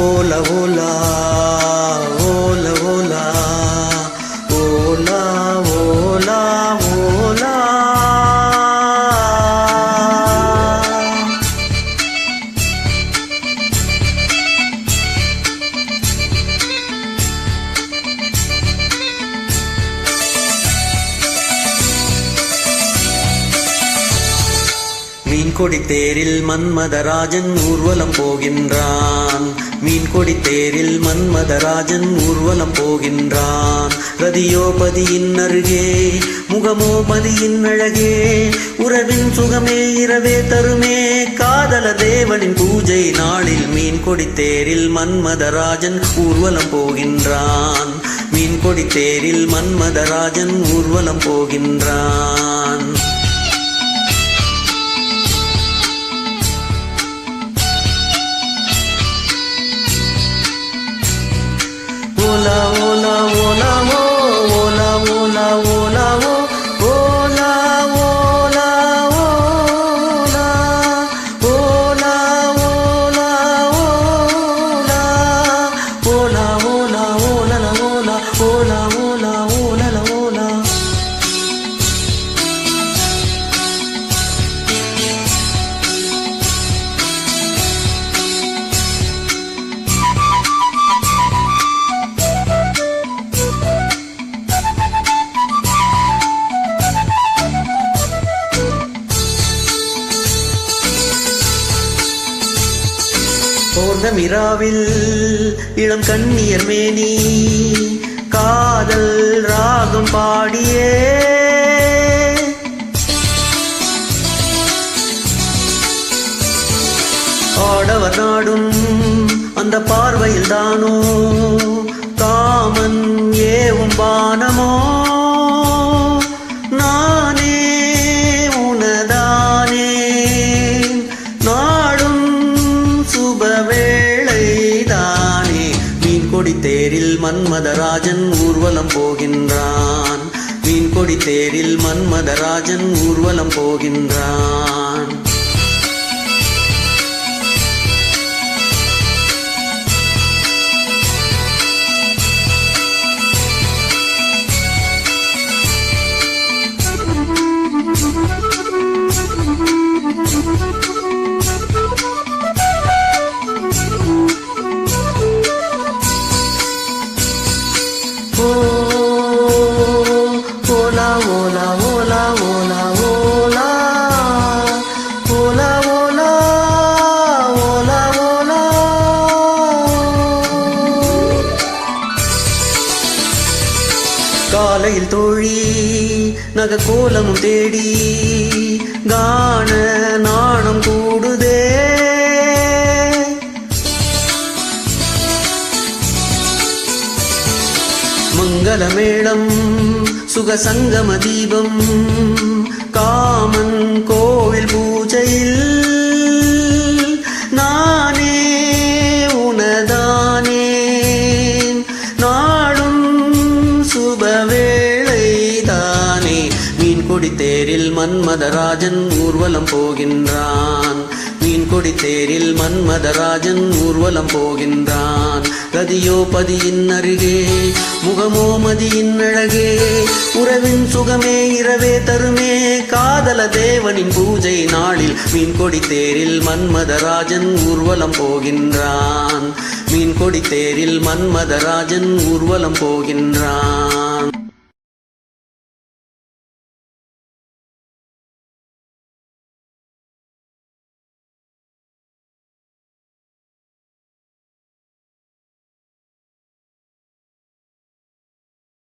ఓల ఓలా. மீன்கொடி தேரில் மன்மதராஜன் ஊர்வலம் போகின்றான். மீன்கொடி தேரில் மன்மதராஜன் ஊர்வலம் போகின்றான். ரதியோபதியின் அருகே முகமோ பதியின் அழகே உறவின் சுகமே இரவே தருமே. காதல தேவனின் பூஜை நாளில் மீன்கொடி தேரில் மன்மதராஜன் ஊர்வலம் போகின்றான். மீன்கொடி தேரில் மன்மதராஜன் ஊர்வலம் போகின்றான். பௌர்ணமிராவில் இளம் கண்ணியர் மேனி காதல் ராகம் பாடியே. ஆடவர் நாடும் அந்த பார்வையில் தானோ காமன் ஏவும் பானமோ மன்மதராஜன் ஊர்வலம் போகின்றான். மீன்கொடி தேரில் மன்மதராஜன் ஊர்வலம் போகின்றான். காலையில் தோழி நக கோலமும் தேடி கான நாணம் கூடுதே. மங்கள மேளம் சுக சங்கம தீபம் காமன் கோவில் பூஜையில் மீன்கொடி தேரில் மன்மதராஜன் ஊர்வலம் போகின்றான். மீன்கொடி தேரில் மன்மதராஜன் ஊர்வலம் போகின்றான். கதியோ பதியின் அருகே முகமோ மதியின் அழகே உறவின் சுகமே இரவே தருமே காதல தேவனின் பூஜை நாளில் மீன்கொடி தேரில் மன்மதராஜன் ஊர்வலம் போகின்றான். மீன்கொடி தேரில் மன்மதராஜன் ஊர்வலம் போகின்றான்.